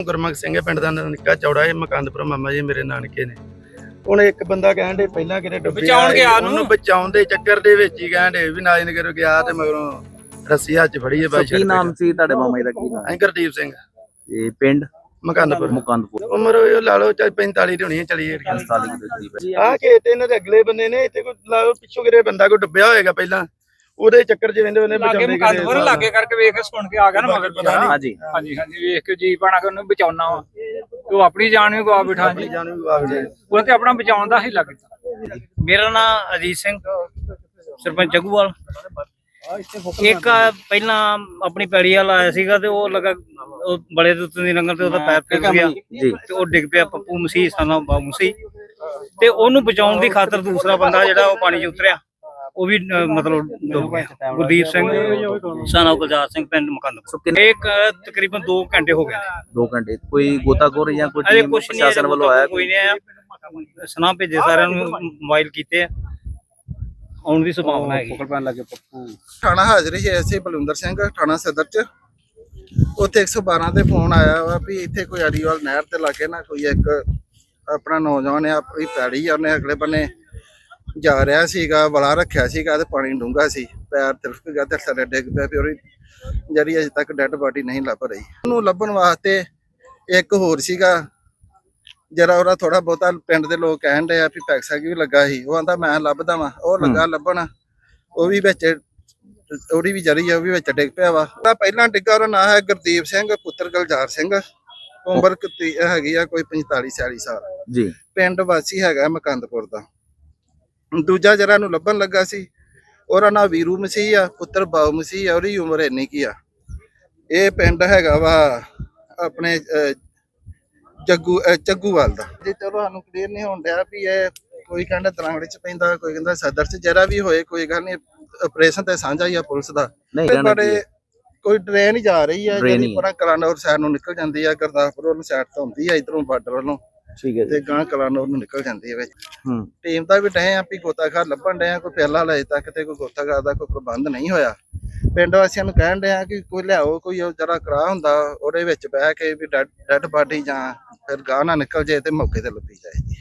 ਗੁਰਮੁਖ ਸਿੰਘ ਪਿੰਡ ਦਾ ਨਿੱਕਾ ਚੌੜਾ ਇਹ ਮਕੰਦਪੁਰ ਮਾਮਾ ਜੀ ਮੇਰੇ ਨਾਨਕੇ ਨੇ। ਹੁਣ ਇੱਕ ਬੰਦਾ ਕਹਿਣ ਦੇ ਪਹਿਲਾਂ ਕਿਤੇ ਡੁੱਬਿਆ ਬਚਾਉਣ ਗਿਆ ਨੂੰ। ਉਹਨੂੰ ਬਚਾਉਣ ਦੇ ਚੱਕਰ ਦੇ ਵਿੱਚ ਹੀ ਕਹਿਣ ਦੇ ਵੀ ਨਾਜਨਗਰ ਗਿਆ ਤੇ ਮਗਰੋਂ ਰੱਸੀ ਹੱਥ 'ਚ ਫੜੀ ਹੈ ਸੋ ਬਾਈ ਕੀ ਨਾਮ ਸੀ ਤੁਹਾਡੇ ਮਾਮਾ ਜੀ ਦਾ ਕੀ ਨਾਮ? ਗੁਰਦੀਪ ਸਿੰਘ। ਇਹ ਪਿੰਡ? ਮਕੰਦਪੁਰ। ਮੁਕੰਦਪੁਰ। ਉਮਰ ਉਹ ਲਾ ਲਓ ਚਾਹੇ 45 ਦੀ ਹੋਣੀ ਹੈ ਚਲੀ 45 ਦੇ ਕਰੀਬ। ਆ ਕੇ ਤੇ ਇਹਨਾਂ ਦੇ ਅਗਲੇ ਬੰਦੇ ਨੇ ਇੱਥੇ ਕੋਈ ਲਾ ਲਓ ਪਿੱਛੋਂ ਕਿਤੇ ਬੰਦਾ ਕੋਈ ਡੁੱਬਿਆ ਹੋਏਗਾ ਪਹਿਲਾਂ। ਉਹਦੇ ਚੱਕਰ 'ਚ ਵੰਦੇ ਉਹਨੇ ਲਾਗੇ ਬਚਾਉਂਦੇ ਮੁਕੰਦਪੁਰ ਲਾਗੇ ਕਰਕੇ ਵੇਖ ਕੇ ਸੁਣ ਕੇ ਆ ਗਿਆ ਨਾ ਮਗਰ ਪਤਾ ਨਹੀਂ। ਹਾਂਜੀ। ਹਾਂਜੀ ਹਾਂਜੀ ਵੇਖ ਕੇ ਜੀ ਬਣਾ ਕੇ ਉਹਨੂੰ ਬਚਾਉਣਾ ਵਾ। ਤੇ ਉਹ ਆਪਣੀ ਜਾਨ ਵੀ ਗਵਾ ਬਿਠਾ ਜੀ। ਜਾਨ ਵੀ ਗਵਾ ਗਏ ਉਹ ਤੇ ਆਪਣਾ ਬਚਾਉਣ ਦਾ ਹੀ ਲੱਗਦਾ। ਮੇਰਾ ਨਾਮ ਅਜੀਤ ਸਿੰਘ ਸਰਪੰਚ ਜਗੂਵਾਲ। ਇੱਕ ਪਹਿਲਾਂ ਆਪਣੀ ਪੈੜੀ ਵਾਲਾ ਆਇਆ ਸੀਗਾ ਤੇ ਉਹ ਲਗਾ ਉਹ ਬੜੇ ਦੇ ਉੱਤੇ ਦੀ ਲੰਗਰ ਤੇ ਉਹਦਾ ਪੈਰ ਫਿਸ ਗਿਆ। ਜੀ ਤੇ ਉਹ ਡਿੱਗ ਪਿਆ ਪੱਪੂ ਮਸੀਹ ਸਾਨਾ ਬਾਬੂ ਮਸੀਹ। ਤੇ ਉਹਨੂੰ ਬਚਾਉਣ ਦੀ ਖਾਤਰ ਦੂਸਰਾ ਬੰਦਾ ਜਿਹੜਾ ਉਹ ਪਾਣੀ 'ਚ ਉਤਰਿਆ। ਉਹ ਵੀ ਮਤਲਬ ਡੁੱਬ ਗਿਆ। ਗੁਰਦੀਪ ਸਿੰਘ ਸਾਨਾ ਗੁਲਜ਼ਾਰ ਸਿੰਘ ਪਿੰਡ ਸੋ ਮਕੰਦਪੁਰ ਕਿੰਨੇ ਇੱਕ ਤਕਰੀਬਨ 2 ਘੰਟੇ ਹੋ ਗਏ 2 ਘੰਟੇ। ਕੋਈ ਗੋਤਾਖੋਰ ਜਾਂ ਕੋਈ ਅਜੇ ਟੀਮ ਨਹੀਂ ਪ੍ਰਸ਼ਾਸਨ ਵੱਲੋਂ ਆਇਆ ਕੋਈ ਨਹੀਂ ਆਇਆ। ਸੁਨਾ ਭੇਜੇ ਸਾਰਿਆਂ ਨੂੰ ਮੋਬਾਈਲ ਕੀਤੇ ਆ। ਆਉਣ ਦੀ ਸੰਭਾਵਨਾ ਹੈਗੀ। ਥਾਣਾ ਹਾਜ਼ਰ ਹੀ ਐਸੇ ਬਲਵਿੰਦਰ ਸਿੰਘ ਥਾਣਾ ਸਦਰ ਚ। ਉੱਥੇ 112 ਤੇ ਫੋਨ ਆਇਆ ਵਾ ਵੀ ਇੱਥੇ ਕੋਈ ਅੜੀਵਾਲ ਨਹਿਰ ਤੇ ਲਾਗੇ ਨਾ ਕੋਈ ਇੱਕ ਆਪਣਾ ਨੌਜਵਾਨ ਆ ਆਪਣੀ ਪੈੜੀ ਆ ਉਹਨੇ ਅਗਲੇ ਬੰਨੇ ਜਾ ਰਿਹਾ ਸੀਗਾ ਵਲਾ ਰੱਖਿਆ ਸੀਗਾ ਤੇ ਪਾਣੀ ਡੂੰਘਾ ਸੀ। ਪੈਰ ਤਿਲਕ ਗਿਆ ਤੇ ਥੱਲੇ ਡਿੱਗ ਪਿਆ ਵੀ ਉਹਦੀ ਜਿਹੜੀ ਅਜੇ ਤੱਕ ਡੈੱਡ ਬਾਡੀ ਨਹੀਂ ਲੱਭ ਰਹੀ। ਉਹਨੂੰ ਲੱਭਣ ਵਾਸਤੇ ਇੱਕ ਹੋਰ ਸੀਗਾ। ਜਰਾ ਉਹਦਾ ਥੋੜਾ ਬਹੁਤਾ ਪਿੰਡ ਦੇ ਲੋਕ ਕਹਿਣ ਆ ਵੀ ਪੈਕਸਾ ਕੀ ਵੀ ਲੱਗਾ ਸੀ। ਉਹ ਆਂਦਾ ਮੈਂ ਲੱਭਦਾ ਵਾਂ। ਉਹ ਲੱਗਾ ਲੱਭਣ। ਉਹ ਵੀ ਵਿੱਚ ਉਹਦੀ ਵੀ ਜਰੀ ਆ ਉਹ ਵੀ ਵਿੱਚ ਡਿੱਗ ਪਿਆ ਵਾ। ਉਹਦਾ ਪਹਿਲਾਂ ਡਿੱਗਾ ਉਹਦਾ ਨਾਂ ਹੈ ਗੁਰਦੀਪ ਸਿੰਘ ਪੁੱਤਰ ਗਲਜਾਰ ਸਿੰਘ। ਉਮਰ ਕਿਤੀ ਹੈਗੀ ਆ ਕੋਈ 45 46 ਸਾਲ। ਜੀ। ਪਿੰਡ ਵਾਸੀ ਹੈਗਾ ਮਕੰਦਪੁਰ ਦਾ। ਦੂਜਾ ਜਰਾ ਨੂੰ ਲੱਭਣ ਲੱਗਾ ਸੀ ਉਹਦਾ ਨਾਂ ਵੀਰੂ ਮਸੀਹ ਆ ਪੁੱਤਰ ਬਾਉ ਮਸੀਹ ਆ ਉਹਦੀ ਉਮਰ ਇੰਨੀ ਕੀ ਆ ਇਹ ਪਿੰਡ ਹੈਗਾ ਵਾ ਆਪਣੇ ਜੱਗੂ ਅਹ, ਜੱਗੂਵਾਲ ਦਾ ਜੀ ਚਲੋ ਸਾਨੂੰ ਕਲੀਅਰ ਨਹੀਂ ਹੋਣ ਡਿਆ ਵੀ ਇਹ ਕੋਈ ਕਹਿੰਦਾ ਤਰਾਂਗੜੇ ਚ ਪੈਂਦਾ ਕੋਈ ਕਹਿੰਦਾ ਸਦਰ ਚ ਜਿਹੜਾ ਵੀ ਹੋਏ ਕੋਈ ਗੱਲ ਨਹੀਂ ਆਪਰੇਸ਼ਨ ਤੇ ਸਾਂਝਾ ਹੀ ਆ ਪੁਲਿਸ ਦਾ ਬੜੇ? ਕੋਈ ਟ੍ਰੇਨ ਹੀ ਜਾ ਰਹੀ ਆ ਜਿਹੜੀ। ਪਰਾਂ ਕਲਾਨੌਰ ਸਾਈਡ ਨੂੰ ਨਿਕਲ ਜਾਂਦੀ ਆ ਗੁਰਦਾਸਪੁਰ ਵੱਲੋਂ ਸਾਈਡ ਤੋਂ ਹੁੰਦੀ ਆ ਇਧਰੋਂ ਬਾਰਡਰ ਵੱਲੋਂ ਠੀਕ ਹੈ ਜੀ। ਤੇ ਗਾਂ ਕਲਾਨੌਰ ਨੂੰ ਨਿਕਲ ਜਾਂਦੀ ਆ ਵਿੱਚ। ਹੂੰ। ਟੀਮ ਦਾ ਵੀ ਡਏ ਆ ਵੀ ਗੋਤਾਖਾਰ ਲੱਭਣ ਡਏ ਆ ਕੋਈ ਪਹਿਲਾ ਹਲੇ ਤੱਕ ਤੇ ਕੋਈ ਗੋਤਾਖਾਰ ਦਾ ਕੋਈ ਪ੍ਰਬੰਧ ਨਹੀਂ ਹੋਇਆ। ਪਿੰਡ ਵਾਸੀਆਂ ਨੂੰ ਕਹਿਣ ਡਏ ਆ ਕਿ ਕੋਈ ਲਿਆਓ ਕੋਈ ਜਰਾ ਕਰਾ ਹੁੰਦਾ ਉਹਦੇ ਵਿੱਚ ਬਹਿ ਕੇ ਵੀ ਡੈਡ ਬਾਡੀ ਜਾਂ ਫਿਰ ਗਾਂ ਨਾ ਨਿਕਲ ਜੇ ਤੇ ਮੌਕੇ ਤੇ ਲੱਭੀ ਜਾਏ